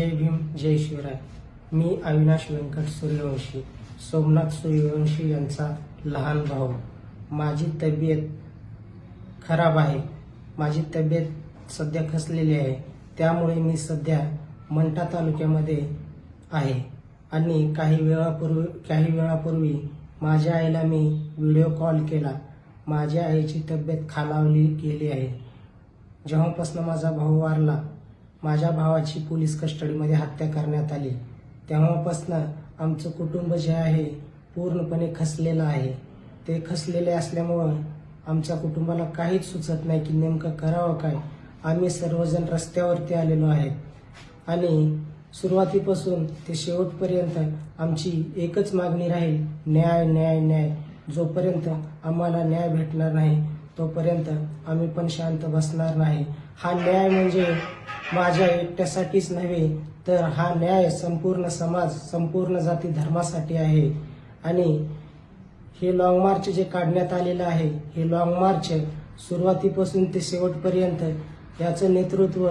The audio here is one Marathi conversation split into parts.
जय भीम जय शिवराय. मी अविनाश व्यंकट सूर्यवंशी सोमनाथ सूर्यवंशी यांचा लहान भाऊ. माझी तब्येत खराब आहे. माझी तब्येत सध्या खसलेली आहे. त्यामुळे मी सध्या मंठा तालुक्यामध्ये आहे. आणि काही वेळापूर्वी काही वेळापूर्वी माझ्या आईला मी व्हिडिओ कॉल केला. माझ्या आईची तब्येत खालावली गेली आहे. जेव्हापासून माझा भाऊ वारला माझ्या भावाची पोलीस कस्टडीमध्ये हत्या करण्यात आली. तेव्हापासनं आमचं कुटुंब जे आहे पूर्णपणे खसलेलं आहे. ते खसलेले असल्यामुळं आमच्या कुटुंबाला काहीच सुचत नाही की नेमकं करावं काय. आम्ही सर्वजण रस्त्यावरती आलेलो आहेत. आणि सुरुवातीपासून ते शेवटपर्यंत आमची एकच मागणी राहील न्याय न्याय न्याय. जोपर्यंत आम्हाला न्याय भेटणार नाही तोपर्यंत आम्ही पण शांत बसणार नाही. हा न्याय म्हणजे माझ्या एकट्यासाठीच नव्हे तर हा न्याय संपूर्ण समाज संपूर्ण जाती धर्मासाठी आहे. आणि हे लॉंग मार्च जे काढण्यात आलेलं आहे हे लॉंग मार्च सुरुवातीपासून ते शेवटपर्यंत याचं नेतृत्व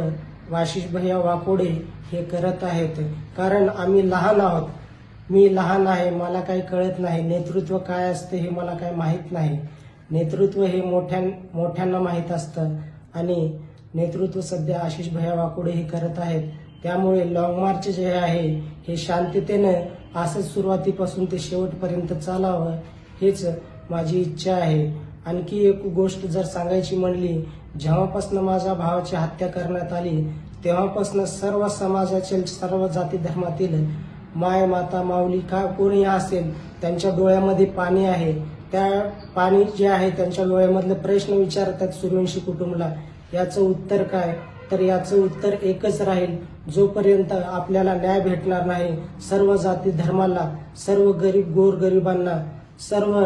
वाशिष भैया वाकोडे हे करत आहेत. कारण आम्ही लहान आहोत. मी लहान आहे मला काही कळत नाही. नेतृत्व काय असते हे मला काही माहीत नाही. नेतृत्व हे मोठ्या मोठ्यांना माहीत असतं. आणि नेतृत्व सध्या आशिष भया वाकोडे हे करत आहेत. त्यामुळे लॉंग मार्च जे आहे हे शांततेनं असंच सुरुवातीपासून ते शेवटपर्यंत चालावं हेच माझी इच्छा आहे. आणखी एक गोष्ट जर सांगायची म्हणली जेव्हापासून माझ्या भावाची हत्या करण्यात आली तेव्हापासून सर्व समाजातील सर्व जाती धर्मातील माय माता माऊली का कोणी असेल त्यांच्या डोळ्यामध्ये पाणी आहे. त्या पाणी जे आहे त्यांच्या डोळ्यामधले प्रश्न विचारतात सूर्यवंशी कुटुंबाला. याचं उत्तर काय? तर याचं उत्तर एकच राहील. जोपर्यंत आपल्याला न्याय भेटणार नाही सर्व जाती धर्माला सर्व गरीब गोरगरिबांना सर्व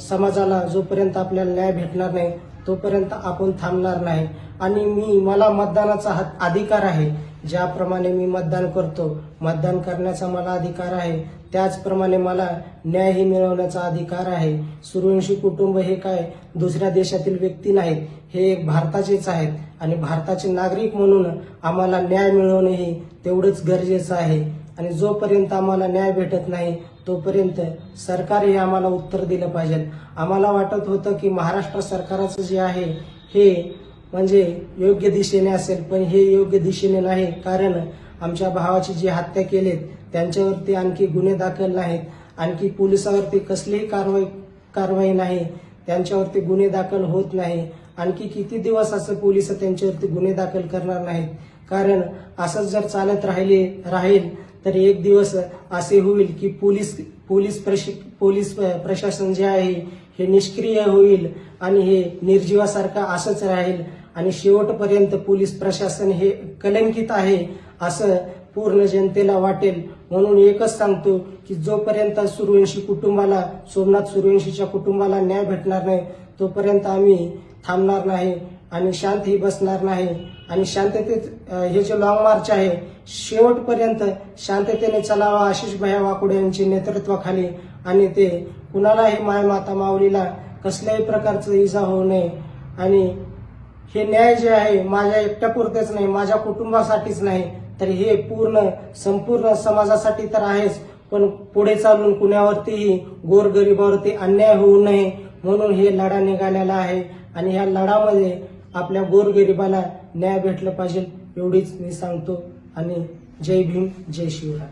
समाजाला जोपर्यंत आपल्याला न्याय भेटणार नाही तोपर्यंत आपण थांबणार नाही. आणि मी मला मतदानाचा अधिकार आहे. ज्याप्रमाणे मी मतदान करतो मतदान करण्याचा मला अधिकार आहे. त्याचप्रमाणे मला न्यायही मिळवण्याचा अधिकार आहे. सूर्यवंशी कुटुंब हे काय दुसऱ्या देशातील व्यक्ती नाहीत हे एक भारताचेच आहेत. आणि भारताचे नागरिक म्हणून आम्हाला न्याय मिळवणेही तेवढंच गरजेचं आहे. आणि जोपर्यंत आम्हाला न्याय भेटत नाही तोपर्यंत सरकारही आम्हाला उत्तर दिलं पाहिजे. आम्हाला वाटत होतं की महाराष्ट्र सरकारचं जे आहे हे म्हणजे योग्य दिशेने असेल पण हे योग्य दिशेने नाही. कारण आमच्या भावाची जी हत्या केलीत त्यांच्यावरती आणखी गुन्हे दाखल नाहीत. आणखी पोलिसावरती कसलीही कारवाई कारवाई नाही. त्यांच्यावरती गुन्हे दाखल होत नाही. आणखी किती दिवस असं पोलीस त्यांच्यावरती गुन्हे दाखल करणार नाहीत? कारण असंच जर चालत राहिले राहील तर एक दिवस असे होईल की पोलीस पोलीस पोलीस प्रशासन जे आहे हे निष्क्रिय होईल आणि हे निर्जीवासारखं असंच राहील. आणि शेवटपर्यंत पोलीस प्रशासन हे कलंकित आहे. असं पूर्ण जनतेला वाटेल म्हणून एकच सांगतो की जोपर्यंत सूर्यवंशी कुटुंबाला सोमनाथ सूर्यवंशीच्या कुटुंबाला न्याय भेटणार नाही तोपर्यंत आम्ही थांबणार नाही आणि शांतही बसणार नाही. आणि शांततेत हे जे लॉंग मार्च आहे शेवटपर्यंत शांततेने चलावा आशिष भया वाकुडे यांच्या नेतृत्वाखाली. आणि ते कुणालाही माय माता माऊलीला कसल्याही प्रकारचं इजा होऊ नये. आणि हे न्याय जे आहे माझ्या एकट्यापुरतेच नाही माझ्या कुटुंबासाठीच नाही. तर हे पूर्ण संपूर्ण समाजासाठी तर आहेच पण पुढे चालून कुणावरतीही गोरगरिबावरती अन्याय होऊ नये म्हणून हे लढा निघालेला आहे. आणि ह्या लढामध्ये आपल्या गोरगरिबाला न्याय भेटलं पाहिजे एवढीच मी सांगतो. आणि जय भीम जय शिवराय.